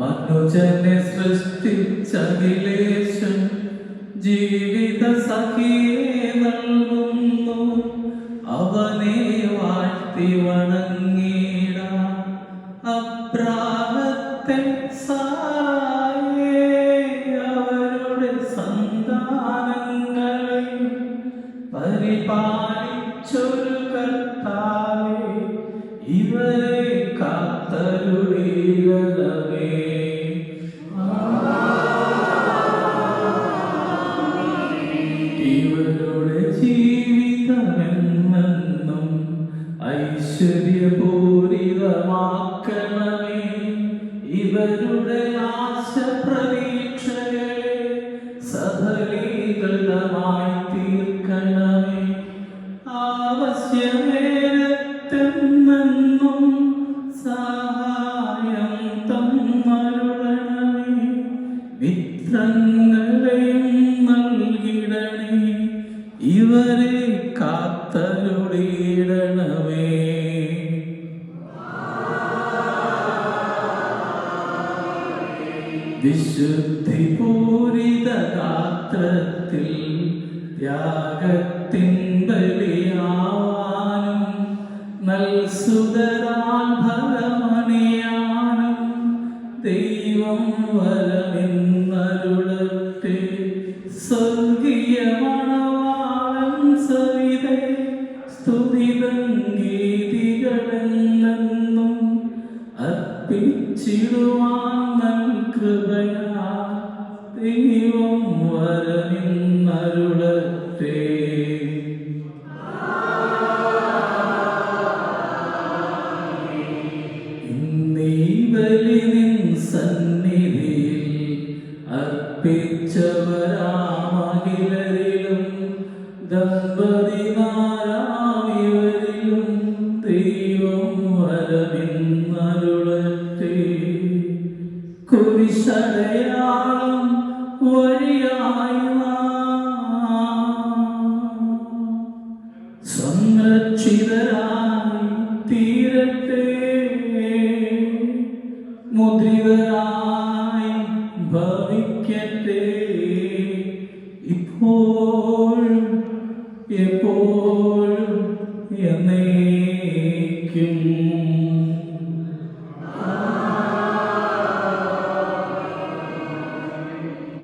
മനുജനെ സൃഷ്ടിച്ചഖിലേശൻ ജീവിത സഖിയെ നൽകുന്നു. അവനെ വാഴ്ത്തി വണങ്ങിട അപ്രാഹത്തെ അവരുടെ സന്താനങ്ങളെയും പരിപാലിച്ചൊരു കർത്താവേ. ഇവരെ ജീവിതമെന്നും ഐശ്വര്യപൂരിതമാക്കണമേ. സഫലീകൃതമായി തീർക്കണമേ. മിത്രങ്ങളെയും നൽകിടണേ. ഇവരെ കാത്തരുളിയിടണമേ. വിശുദ്ധി പൂരിത ഗാത്രത്തിൽ ത്യാഗത്തിൻ ബലിയാവാനും നൽസുതരാൽ ഫലമണിയാനും ദൈവം വരമെന്നരുളത്തെ സ്വർഗീയ മണവാളൻ സവിതേ സ്തുതിതം അർപ്പിച്ചിടുവാൻ ദമ്പതിമാരാമിവരിലും. സംരക്ഷിതരായി തീരട്ടെ ഭവിക്കട്ടെ ഇപ്പോഴും എപ്പോഴും എന്നേക്കും